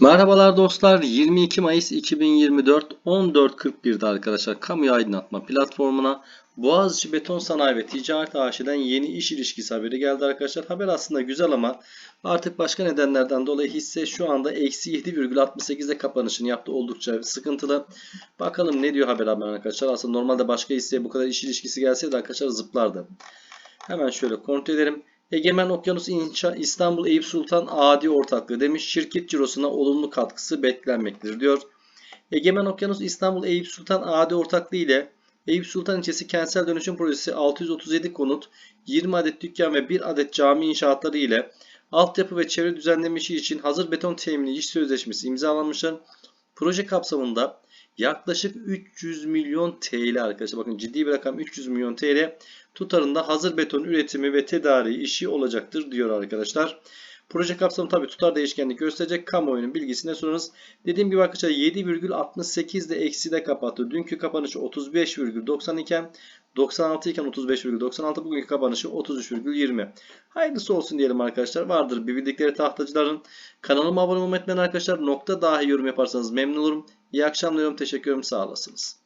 Merhabalar dostlar. 22 Mayıs 2024 14.41'de arkadaşlar kamuya aydınlatma platformuna Boğaziçi Beton Sanayi ve Ticaret AŞ'den yeni iş ilişkisi haberi geldi arkadaşlar. Haber aslında güzel ama artık başka nedenlerden dolayı hisse şu anda eksi 7,68'de kapanışını yaptı. Oldukça sıkıntılı. Bakalım ne diyor haber haber arkadaşlar. Aslında normalde başka hisseye bu kadar iş ilişkisi gelseydi arkadaşlar zıplardı. Hemen şöyle kontrol edelim. Egemen Okyanus İnşa İstanbul Eyüp Sultan Adi Ortaklığı demiş. Şirket cirosuna olumlu katkısı beklenmektedir diyor. Egemen Okyanus İstanbul Eyüp Sultan Adi Ortaklığı ile Eyüp Sultan ilçesi kentsel dönüşüm projesi 637 konut, 20 adet dükkan ve 1 adet cami inşaatları ile altyapı ve çevre düzenleme işi için hazır beton temini iş sözleşmesi imzalanmıştır. Proje kapsamında yaklaşık 300 milyon TL arkadaşlar bakın ciddi bir rakam 300 milyon TL tutarında hazır beton üretimi ve tedariği işi olacaktır diyor arkadaşlar. Proje kapsamı tabi tutar değişkenlik gösterecek. Kamuoyunun bilgisine sunarız. Dediğim gibi arkadaşlar 7,68 de ekside kapattı. Dünkü kapanışı 35,90 iken 96 iken 35,96 bugünkü kapanışı 33,20. Hayırlısı olsun diyelim arkadaşlar. Vardır bir bildikleri tahtacıların. Kanalıma abone olmayı unutmayın arkadaşlar. Nokta dahi yorum yaparsanız memnun olurum. İyi akşamlar. Teşekkür ederim. Sağ olasınız.